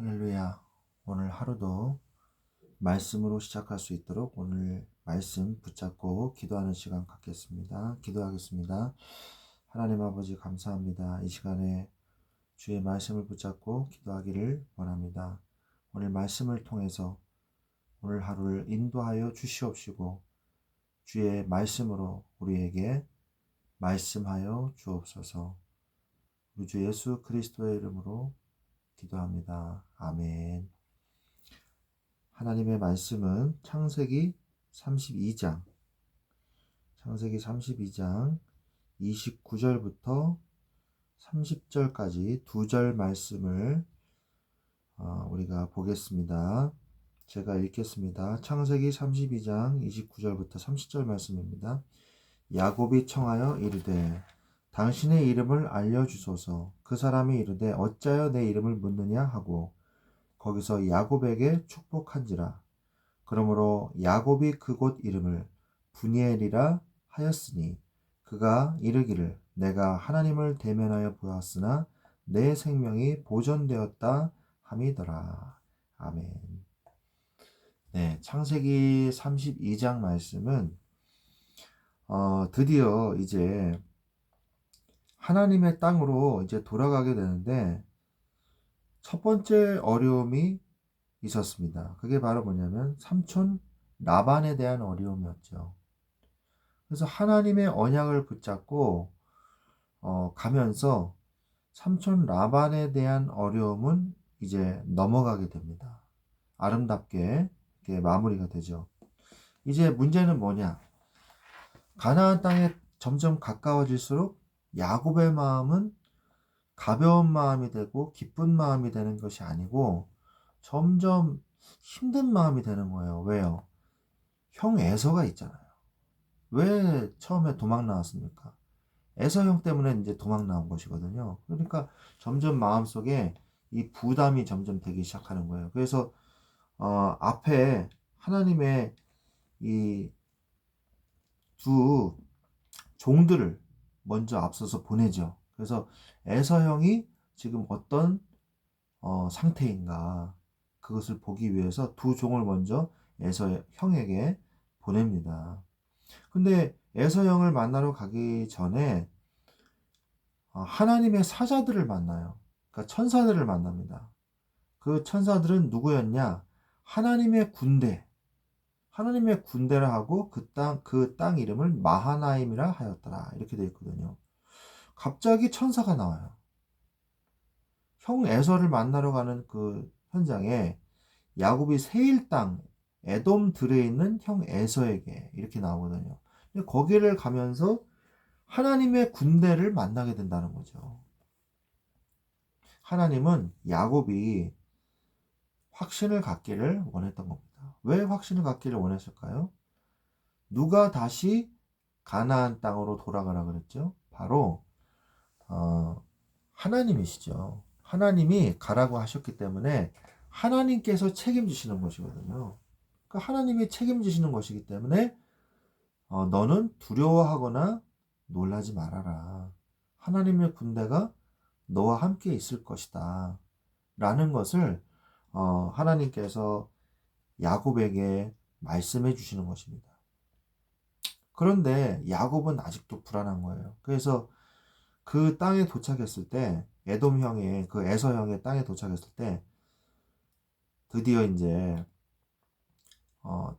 할렐루야. 오늘 하루도 말씀으로 시작할 수 있도록 오늘 말씀 붙잡고 기도하는 시간 갖겠습니다. 기도하겠습니다. 하나님 아버지 감사합니다. 이 시간에 주의 말씀을 붙잡고 기도하기를 원합니다. 오늘 말씀을 통해서 오늘 하루를 인도하여 주시옵시고 주의 말씀으로 우리에게 말씀하여 주옵소서. 우리 주 예수 그리스도의 이름으로 기도합니다. 아멘. 하나님의 말씀은 창세기 32장, 창세기 32장 29절부터 30절까지 두 절 말씀을 어, 우리가 보겠습니다. 제가 읽겠습니다. 창세기 32장 29절부터 30절 말씀입니다. 야곱이 청하여 이르되 당신의 이름을 알려주소서. 그 사람이 이르되 어찌하여 내 이름을 묻느냐 하고 거기서 야곱에게 축복한지라. 그러므로 야곱이 그곳 이름을 분이엘이라 하였으니 그가 이르기를 내가 하나님을 대면하여 보았으나 내 생명이 보존되었다 함이더라. 아멘. 네, 창세기 32장 말씀은 어, 드디어 이제 하나님의 땅으로 이제 돌아가게 되는데 첫 번째 어려움이 있었습니다. 그게 바로 뭐냐면 삼촌 라반에 대한 어려움이었죠. 그래서 하나님의 언약을 붙잡고 어, 가면서 삼촌 라반에 대한 어려움은 이제 넘어가게 됩니다. 아름답게 이렇게 마무리가 되죠. 이제 문제는 뭐냐? 가나안 땅에 점점 가까워질수록 야곱의 마음은 가벼운 마음이 되고 기쁜 마음이 되는 것이 아니고 점점 힘든 마음이 되는 거예요. 왜요? 형 에서가 있잖아요. 왜 처음에 도망 나왔습니까? 에서 형 때문에 이제 도망 나온 것이거든요. 그러니까 점점 마음속에 이 부담이 점점 되기 시작하는 거예요. 그래서 어, 앞에 하나님의 이 두 종들을 먼저 앞서서 보내죠. 그래서 에서형이 지금 어떤 어, 상태인가 그것을 보기 위해서 두 종을 먼저 에서형에게 보냅니다. 근데 에서형을 만나러 가기 전에 어, 하나님의 사자들을 만나요. 그러니까 천사들을 만납니다. 그 천사들은 누구였냐? 하나님의 군대, 하나님의 군대라 하고 그 땅, 그 땅 이름을 마하나임이라 하였더라. 이렇게 되어 있거든요. 갑자기 천사가 나와요. 형 에서를 만나러 가는 그 현장에 야곱이 세일 땅, 에돔 들에 있는 형 에서에게 이렇게 나오거든요. 거기를 가면서 하나님의 군대를 만나게 된다는 거죠. 하나님은 야곱이 확신을 갖기를 원했던 겁니다. 왜 확신을 갖기를 원했을까요? 누가 다시 가나안 땅으로 돌아가라 그랬죠? 바로 어, 하나님이시죠. 하나님이 가라고 하셨기 때문에 하나님께서 책임지시는 것이거든요. 그러니까 하나님이 책임지시는 것이기 때문에 어, 너는 두려워하거나 놀라지 말아라. 하나님의 군대가 너와 함께 있을 것이다. 라는 것을 어, 하나님께서 야곱에게 말씀해 주시는 것입니다. 그런데 야곱은 아직도 불안한 거예요. 그래서 그 땅에 도착했을 때 에돔 형의 그 에서 형의 땅에 도착했을 때 드디어 이제 어,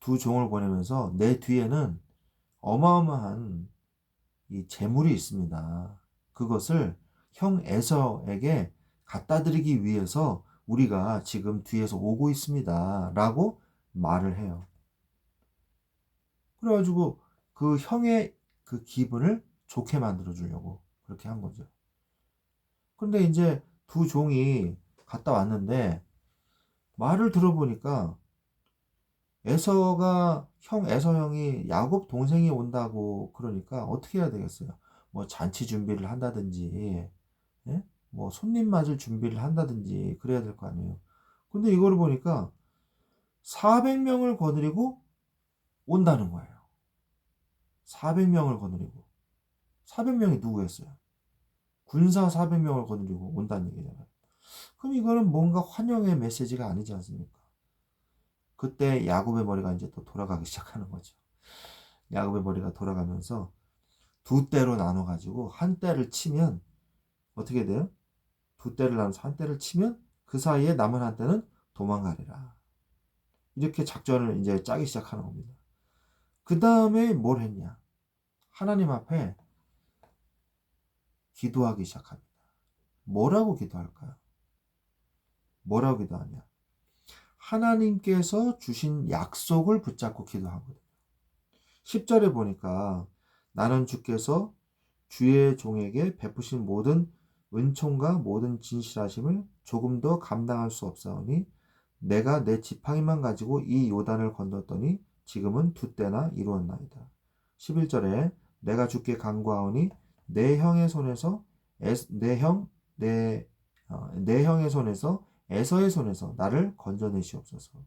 두 종을 보내면서 내 뒤에는 어마어마한 이 재물이 있습니다. 그것을 형 에서에게 갖다 드리기 위해서 우리가 지금 뒤에서 오고 있습니다. 라고 말을 해요. 그래가지고 그 형의 그 기분을 좋게 만들어 주려고 그렇게 한 거죠. 근데 이제 두 종이 갔다 왔는데 말을 들어보니까 에서가 형 에서 형이 야곱 동생이 온다고 그러니까 어떻게 해야 되겠어요? 뭐 잔치 준비를 한다든지 예? 뭐 손님 맞을 준비를 한다든지 그래야 될 거 아니에요. 근데 이거를 보니까 400명을 거느리고 온다는 거예요. 400명을 거느리고. 400명이 누구였어요? 군사 400명을 거느리고 온다는 얘기잖아요. 그럼 이거는 뭔가 환영의 메시지가 아니지 않습니까? 그때 야곱의 머리가 이제 또 돌아가기 시작하는 거죠. 야곱의 머리가 돌아가면서 두 때로 나눠 가지고 한 때를 치면 어떻게 돼요? 두 때를 나눠서 한 때를 치면 그 사이에 남은 한 때는 도망가리라. 이렇게 작전을 이제 짜기 시작하는 겁니다. 그 다음에 뭘 했냐? 하나님 앞에 기도하기 시작합니다. 뭐라고 기도할까요? 뭐라고 기도하냐? 하나님께서 주신 약속을 붙잡고 기도하거든요. 10절에 보니까 나는 주께서 주의 종에게 베푸신 모든 은총과 모든 진실하심을 조금 더 감당할 수 없사오니 내가 내 지팡이만 가지고 이 요단을 건넜더니 지금은 두 때나 이루었나이다. 11절에 내가 주께 간구하오니 내 형의 손에서 내 형, 내, 어, 내 형의 손에서 에서의 손에서 나를 건져내시옵소서.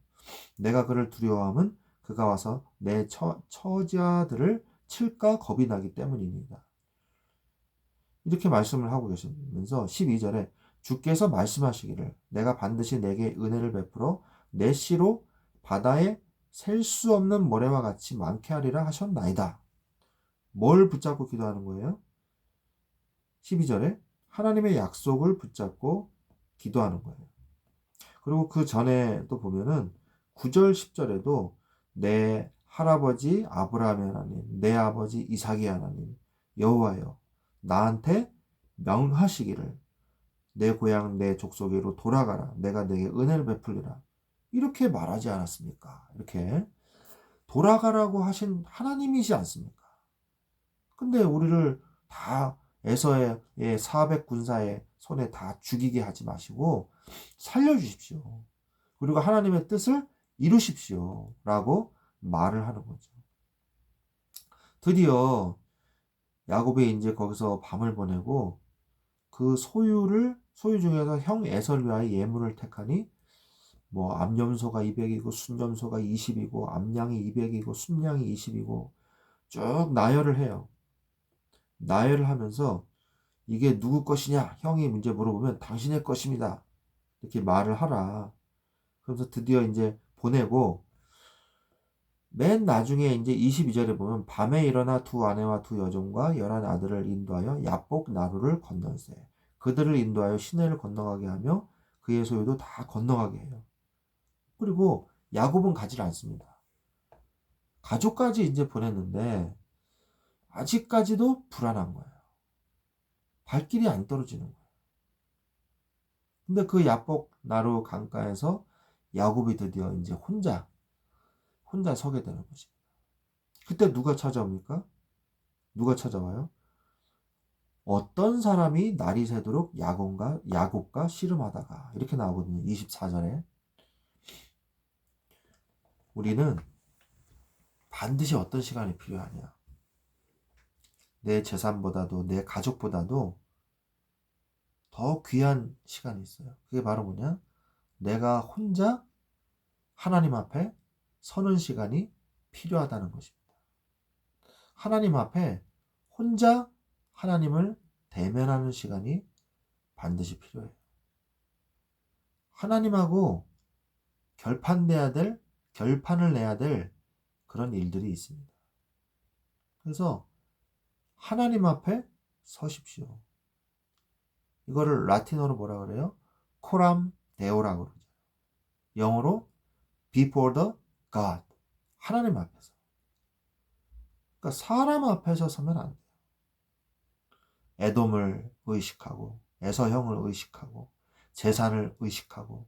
내가 그를 두려워함은 그가 와서 내 처, 처자들을 칠까 겁이 나기 때문입니다. 이렇게 말씀을 하고 계시면서 12절에 주께서 말씀하시기를 내가 반드시 내게 은혜를 베풀어 내 씨로 바다에 셀 수 없는 모래와 같이 많게 하리라 하셨나이다. 뭘 붙잡고 기도하는 거예요? 12절에 하나님의 약속을 붙잡고 기도하는 거예요. 그리고 그 전에 또 보면은 9절, 10절에도 내 할아버지 아브라함의 하나님, 내 아버지 이삭의 하나님, 여호와여, 나한테 명하시기를 내 고향 내 족속으로 돌아가라. 내가 내게 은혜를 베풀리라. 이렇게 말하지 않았습니까? 이렇게 돌아가라고 하신 하나님이지 않습니까? 근데 우리를 다 에서의 400 군사의 손에 다 죽이게 하지 마시고 살려주십시오. 그리고 하나님의 뜻을 이루십시오. 라고 말을 하는 거죠. 드디어 야곱이 이제 거기서 밤을 보내고 그 소유를 소유 중에서 형 에서를 위하여 예물을 택하니 뭐 암염소가 200이고 순염소가 20이고 암양이 200이고 순양이 20이고 쭉 나열을 해요. 나열을 하면서 이게 누구 것이냐? 형이 문제 물어보면 당신의 것입니다. 이렇게 말을 하라. 그래서 드디어 이제 보내고 맨 나중에 이제 22절에 보면 밤에 일어나 두 아내와 두 여종과 열한 아들을 인도하여 야복 나루를 건넌세. 그들을 인도하여 시내를 건너가게 하며 그의 소유도 다 건너가게 해요. 그리고 야곱은 가지 않습니다. 가족까지 이제 보냈는데 아직까지도 불안한 거예요. 발길이 안 떨어지는 거예요. 근데 그 야복 나루 강가에서 야곱이 드디어 이제 혼자 혼자 서게 되는 것입니다. 그때 누가 찾아옵니까? 누가 찾아와요? 어떤 사람이 날이 새도록 야곱과 야곱과 씨름하다가 이렇게 나오거든요. 24절에 우리는 반드시 어떤 시간이 필요하냐? 내 재산보다도 내 가족보다도 더 귀한 시간이 있어요. 그게 바로 뭐냐? 내가 혼자 하나님 앞에 서는 시간이 필요하다는 것입니다. 하나님 앞에 혼자 하나님을 대면하는 시간이 반드시 필요해요. 하나님하고 결판내야 될, 결판을 내야 될 그런 일들이 있습니다. 그래서 하나님 앞에 서십시오. 이거를 라틴어로 뭐라 그래요? 코람 데오라 그러죠. 영어로 before the God. 하나님 앞에서. 그러니까 사람 앞에서 서면 안 돼요. 애돔을 의식하고 에서형을 의식하고 재산을 의식하고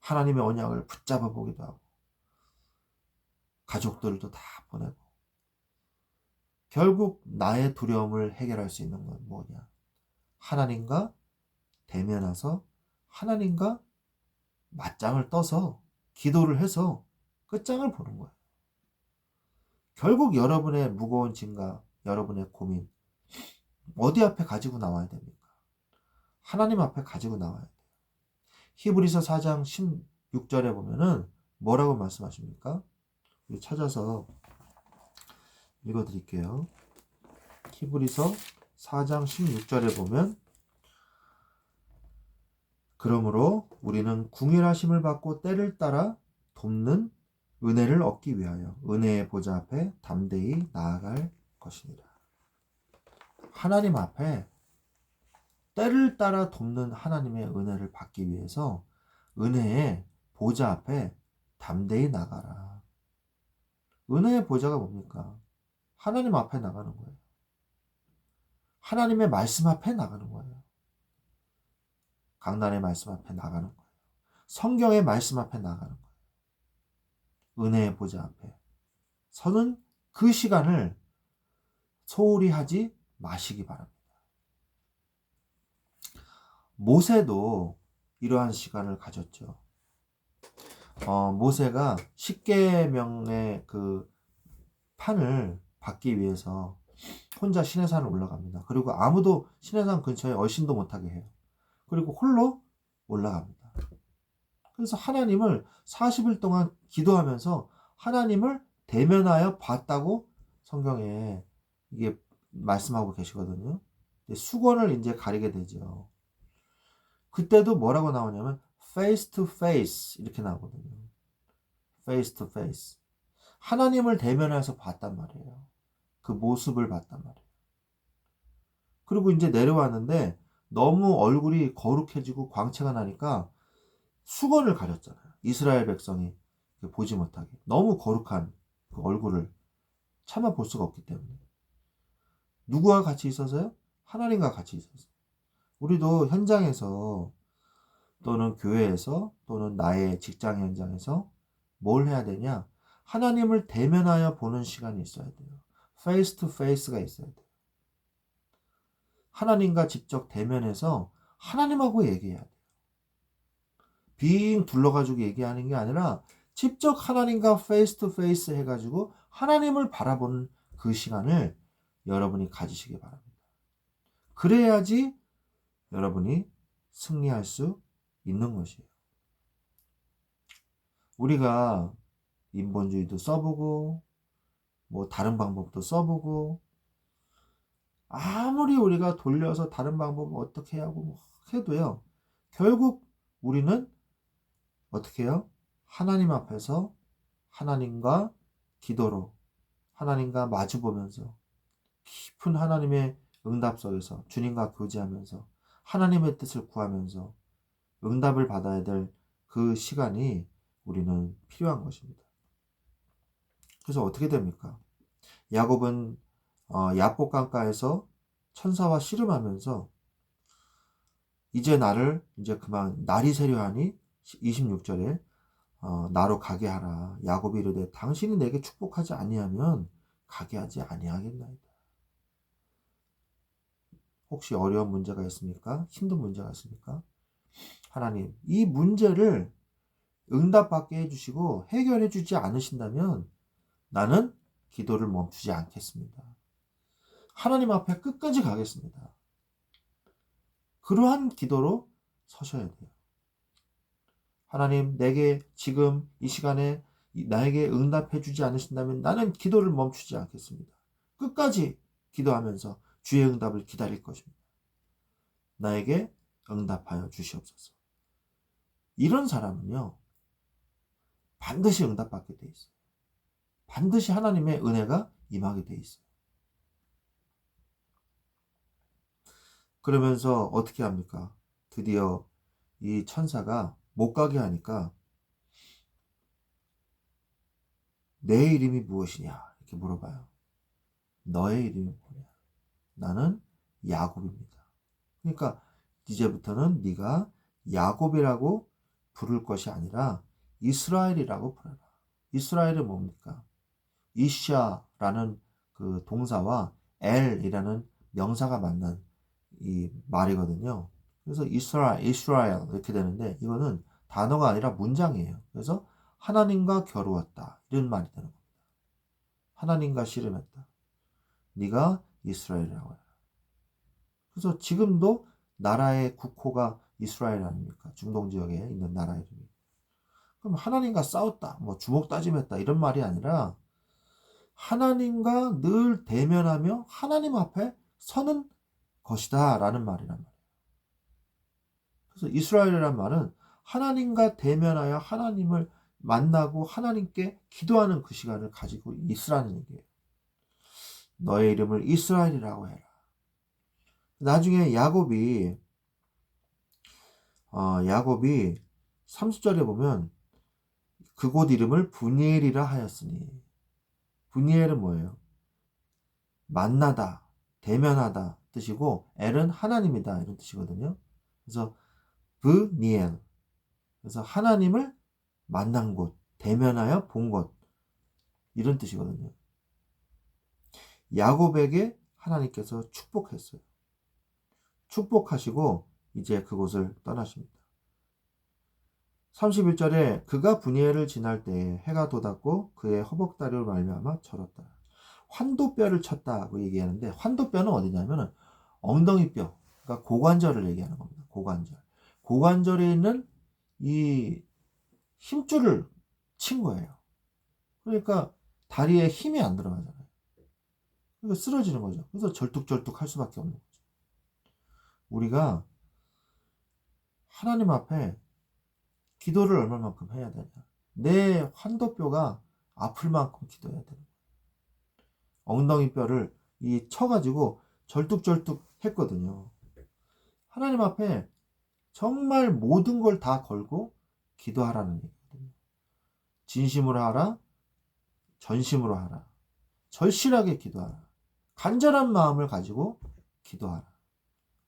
하나님의 언약을 붙잡아 보기도 하고 가족들도 다 보내고 결국 나의 두려움을 해결할 수 있는 건 뭐냐? 하나님과 대면해서 하나님과 맞짱을 떠서 기도를 해서 끝장을 보는 거예요. 결국 여러분의 무거운 짐과 여러분의 고민, 어디 앞에 가지고 나와야 됩니까? 하나님 앞에 가지고 나와야 돼요. 히브리서 4장 16절에 보면은 뭐라고 말씀하십니까? 찾아서 읽어 드릴게요. 히브리서 4장 16절에 보면 그러므로 우리는 궁일하심을 받고 때를 따라 돕는 은혜를 얻기 위하여 은혜의 보좌 앞에 담대히 나아갈 것이니라. 하나님 앞에 때를 따라 돕는 하나님의 은혜를 받기 위해서 은혜의 보좌 앞에 담대히 나가라. 은혜의 보좌가 뭡니까? 하나님 앞에 나가는 거예요. 하나님의 말씀 앞에 나가는 거예요. 강단의 말씀 앞에 나가는 거예요. 성경의 말씀 앞에 나가는 거예요. 은혜의 보좌 앞에 서는 그 시간을 소홀히 하지 마시기 바랍니다. 모세도 이러한 시간을 가졌죠. 어, 모세가 십계명의 그 판을 받기 위해서 혼자 시내산을 올라갑니다. 그리고 아무도 시내산 근처에 얼씬도 못하게 해요. 그리고 홀로 올라갑니다. 그래서 하나님을 40일 동안 기도하면서 하나님을 대면하여 봤다고 성경에 이게 말씀하고 계시거든요. 수건을 이제 가리게 되죠. 그때도 뭐라고 나오냐면 face to face 이렇게 나오거든요. face to face. 하나님을 대면해서 봤단 말이에요. 그 모습을 봤단 말이에요. 그리고 이제 내려왔는데 너무 얼굴이 거룩해지고 광채가 나니까 수건을 가렸잖아요. 이스라엘 백성이 보지 못하게. 너무 거룩한 그 얼굴을 참아 볼 수가 없기 때문에. 누구와 같이 있어서요? 하나님과 같이 있어서. 우리도 현장에서 또는 교회에서 또는 나의 직장 현장에서 뭘 해야 되냐? 하나님을 대면하여 보는 시간이 있어야 돼요. 페이스 투 페이스가 있어야 돼요. 하나님과 직접 대면해서 하나님하고 얘기해야 돼요. 빙 둘러가지고 얘기하는 게 아니라 직접 하나님과 페이스 투 페이스 해가지고 하나님을 바라보는 그 시간을 여러분이 가지시기 바랍니다. 그래야지 여러분이 승리할 수 있는 것이에요. 우리가 인본주의도 써보고, 뭐 다른 방법도 써보고, 아무리 우리가 돌려서 다른 방법을 어떻게 하고 뭐 해도요, 결국 우리는 어떻게 해요? 하나님 앞에서 하나님과 기도로 하나님과 마주 보면서 깊은 하나님의 응답 속에서 주님과 교제하면서 하나님의 뜻을 구하면서 응답을 받아야 될 그 시간이 우리는 필요한 것입니다. 그래서 어떻게 됩니까? 야곱은 어, 야복 강가에서 천사와 씨름하면서 이제 나를 이제 그만 날이 세려하니 26절에 어, 나로 가게 하라. 야곱이 이르되 당신이 내게 축복하지 아니하면 가게 하지 아니하겠나이다. 혹시 어려운 문제가 있습니까? 힘든 문제가 있습니까? 하나님, 이 문제를 응답받게 해주시고 해결해 주지 않으신다면 나는 기도를 멈추지 않겠습니다. 하나님 앞에 끝까지 가겠습니다. 그러한 기도로 서셔야 돼요. 하나님, 내게 지금 이 시간에 나에게 응답해 주지 않으신다면 나는 기도를 멈추지 않겠습니다. 끝까지 기도하면서 주의 응답을 기다릴 것입니다. 나에게 응답하여 주시옵소서. 이런 사람은요, 반드시 응답받게 돼 있어요. 반드시 하나님의 은혜가 임하게 돼 있어요. 그러면서 어떻게 합니까? 드디어 이 천사가 못 가게 하니까 내 이름이 무엇이냐 이렇게 물어봐요. 너의 이름이 뭐냐? 나는 야곱입니다. 그러니까 이제부터는 네가 야곱이라고 부를 것이 아니라 이스라엘이라고 부르라. 이스라엘은 뭡니까? 이샤라는 그 동사와 엘이라는 명사가 만난 이 말이거든요. 그래서 이스라엘, 이스라엘 이렇게 되는데 이거는 단어가 아니라 문장이에요. 그래서 하나님과 겨루었다 이런 말이 되는 겁니다. 하나님과 씨름했다. 네가 이스라엘이라고 해라. 그래서 지금도 나라의 국호가 이스라엘 아닙니까? 중동 지역에 있는 나라 이름이. 그럼 하나님과 싸웠다, 뭐 주먹 따짐했다 이런 말이 아니라 하나님과 늘 대면하며 하나님 앞에 서는 것이다 라는 말이란 말이에요. 그래서 이스라엘이란 말은 하나님과 대면하여 하나님을 만나고 하나님께 기도하는 그 시간을 가지고 있으라는 얘기예요. 너의 이름을 이스라엘이라고 해라. 나중에 야곱이 어, 야곱이 30절에 보면 그곳 이름을 분이엘이라 하였으니 분이엘은 뭐예요? 만나다, 대면하다 뜻이고 엘은 하나님이다 이런 뜻이거든요. 그래서 브니엘 그래서 하나님을 만난 곳, 대면하여 본 곳 이런 뜻이거든요. 야곱에게 하나님께서 축복했어요. 축복하시고 이제 그곳을 떠나십니다. 31절에 그가 분이엘을 지날 때에 해가 돋았고 그의 허벅다리로 말미암아 절었다. 환도뼈를 쳤다고 얘기하는데 환도뼈는 어디냐면은 엉덩이뼈, 그러니까 고관절을 얘기하는 겁니다. 고관절. 고관절에 있는 이 힘줄을 친 거예요. 그러니까 다리에 힘이 안 들어가잖아요. 그러니까 쓰러지는 거죠. 그래서 절뚝절뚝 할 수밖에 없는 거죠. 우리가 하나님 앞에 기도를 얼마만큼 해야 되냐. 내 환도뼈가 아플 만큼 기도해야 되는 거예요. 엉덩이 뼈를 이 쳐가지고 절뚝절뚝 했거든요. 하나님 앞에 정말 모든 걸 다 걸고 기도하라는 얘기거든요. 진심으로 하라, 전심으로 하라, 절실하게 기도하라, 간절한 마음을 가지고 기도하라.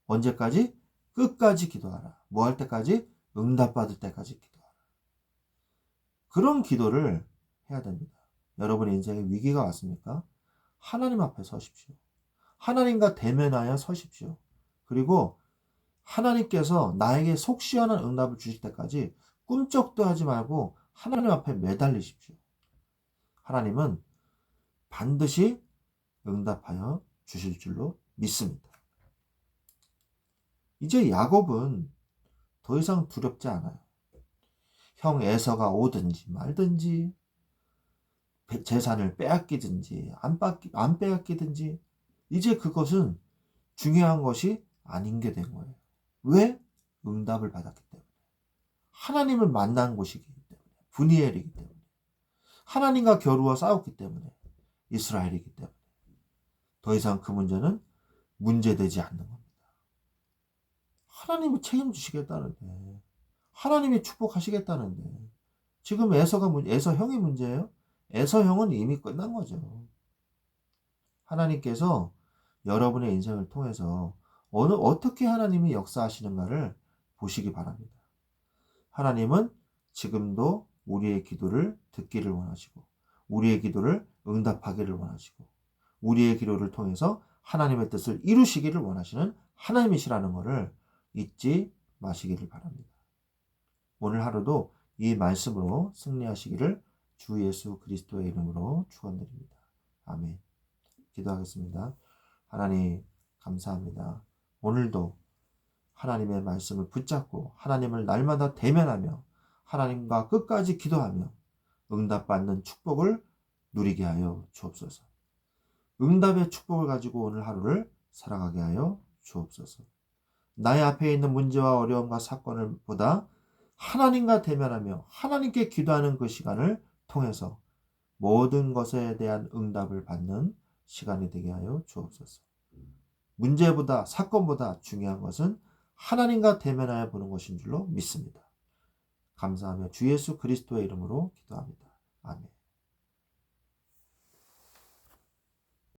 언제까지? 끝까지 기도하라. 뭐 할 때까지? 응답받을 때까지 기도하라. 그런 기도를 해야 됩니다. 여러분의 인생에 위기가 왔습니까? 하나님 앞에 서십시오. 하나님과 대면하여 서십시오. 그리고 하나님께서 나에게 속 시원한 응답을 주실 때까지 꿈쩍도 하지 말고 하나님 앞에 매달리십시오. 하나님은 반드시 응답하여 주실 줄로 믿습니다. 이제 야곱은 더 이상 두렵지 않아요. 형 에서가 오든지 말든지 재산을 빼앗기든지 안, 뺏기, 안 빼앗기든지 이제 그것은 중요한 것이 아닌 게 된 거예요. 왜? 응답을 받았기 때문에. 하나님을 만난 곳이기 때문에. 분이엘이기 때문에. 하나님과 겨루어 싸웠기 때문에. 이스라엘이기 때문에. 더 이상 그 문제는 문제되지 않는 겁니다. 하나님이 책임지시겠다는데. 하나님이 축복하시겠다는데. 지금 에서가 에서 형이 문제예요? 에서 형은 이미 끝난 거죠. 하나님께서 여러분의 인생을 통해서 어느 어떻게 하나님이 역사하시는가를 보시기 바랍니다. 하나님은 지금도 우리의 기도를 듣기를 원하시고 우리의 기도를 응답하기를 원하시고 우리의 기도를 통해서 하나님의 뜻을 이루시기를 원하시는 하나님이시라는 것을 잊지 마시기를 바랍니다. 오늘 하루도 이 말씀으로 승리하시기를 주 예수 그리스도의 이름으로 축원드립니다. 아멘. 기도하겠습니다. 하나님 감사합니다. 오늘도 하나님의 말씀을 붙잡고 하나님을 날마다 대면하며 하나님과 끝까지 기도하며 응답받는 축복을 누리게 하여 주옵소서. 응답의 축복을 가지고 오늘 하루를 살아가게 하여 주옵소서. 나의 앞에 있는 문제와 어려움과 사건을 보다 하나님과 대면하며 하나님께 기도하는 그 시간을 통해서 모든 것에 대한 응답을 받는 시간이 되게 하여 주옵소서. 문제보다 사건보다 중요한 것은 하나님과 대면하여 보는 것인 줄로 믿습니다. 감사하며 주 예수 그리스도의 이름으로 기도합니다. 아멘.